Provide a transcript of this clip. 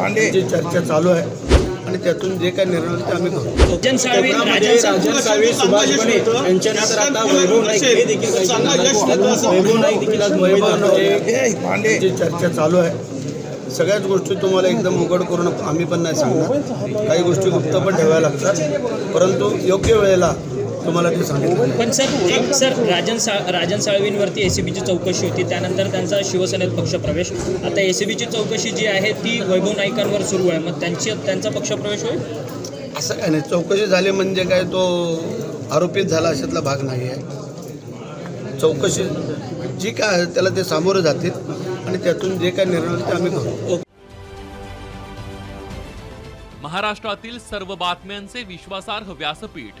जी चर्चा चालू आहे आणि त्यातून जे काही निर्णय ते आम्ही करू राजन साळवी कोकणामध्ये राजन साळवी राजन साळवी सुभाष बने यांच्यानंतर आता वैभव नाईक हे देखील काही सांगतात. वैभव नाईक देखील आज. जी चर्चा चालू आहे सगळ्याच गोष्टी तुम्हाला एकदम उघड करून आम्ही पण नाही सांगणार काही गोष्टी गुप्त पण ठेवायला लागतात परंतु योग्य वेळेला तुम्हाला ते सांगितलं. पण सर एक सर राजन सा राजन साळवींवरती एसीबीची चौकशी होती. त्यानंतर त्यांचा शिवसेनेत पक्षप्रवेश. आता एसीबीची चौकशी जी आहे ती वैभव नाईकांवर सुरू आहे. मग त्यांची त्यांचा पक्षप्रवेश होईल? असं काय नाही. चौकशी झाली म्हणजे काय तो आरोपित झाला अशातला भाग नाही आहे. चौकशी जी काय आहे त्याला ते सामोरं जातील आणि त्यातून जे काय निर्णय ते आम्ही करू महाराष्ट्रातील सर्व बातम्यांचे विश्वासार्ह व्यासपीठ.